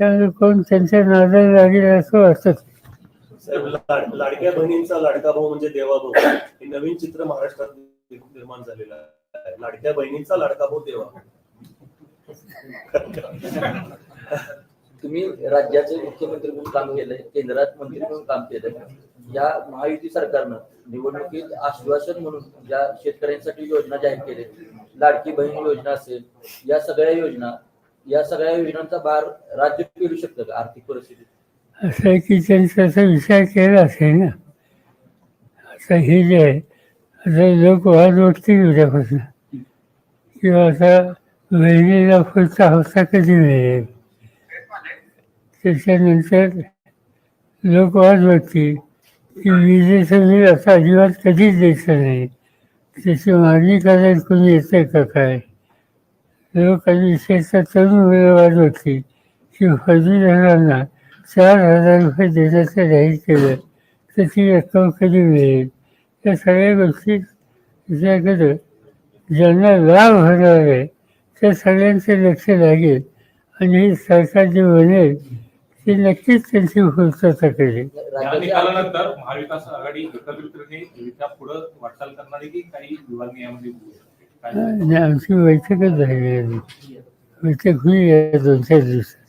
त्यामुळे कोण त्यांच्या नादाला लागेल असं वाटत साहेब, लाड- लाडक्या बहिणींचा लाडका भाऊ म्हणजे देवा भाऊ. हे नवीन चित्र महाराष्ट्रात निर्माण झालेलं आहे. लाडक्या बहिणींचा लाडका भाऊ देवा तुम्ही राज्याचे मुख्यमंत्री म्हणून काम केलंय केंद्रात मंत्री म्हणून काम केलंय. या महायुती सरकारनं निवडणुकीत आश्वासन म्हणून ज्या शेतकऱ्यांसाठी योजना जाहीर केल्या लाडकी बहीण योजना असेल या सगळ्या योजना या सगळ्या योजनांचा भार राज्य पेलू शकतं का आर्थिक परिस्थितीत? असं आहे की त्यांचा असा विचार केला असेल ना. आता हे जे आहे आता लोक वाद वाटतील उद्यापासून. किंवा आता वहिनीला पुढचा हफ्ता कधी मिळेल? त्याच्यानंतर लोक वाद वाटतील की विजेचं बिल आता अजिबात कधीच द्यायचं नाही. त्याची मागणी करायला कोणी येतं का काय? लोक आणि विशेषतः तरुण मुलं वाद की पदवीधरांना चार हजार रुपये देण्याचं जाहीर केलं. तर ती रक्कम कधी मिळेल? या सगळ्या गोष्टी विचार केलं ज्यांना लाभ होणार आहे त्या सगळ्यांचं लक्ष लागेल. आणि हे सरकार जे म्हणेल ते नक्कीच त्यांची पूर्तता करेल. या निकालानंतर महाविकास आघाडी एकत्रितपणे युतीच्या पुढे वाटचाल करणार आहे की काही विभागणी यामध्ये होऊ शकते काय आणि आमची बैठकच झाली आहे बैठक होईल या दोन चार दिवसात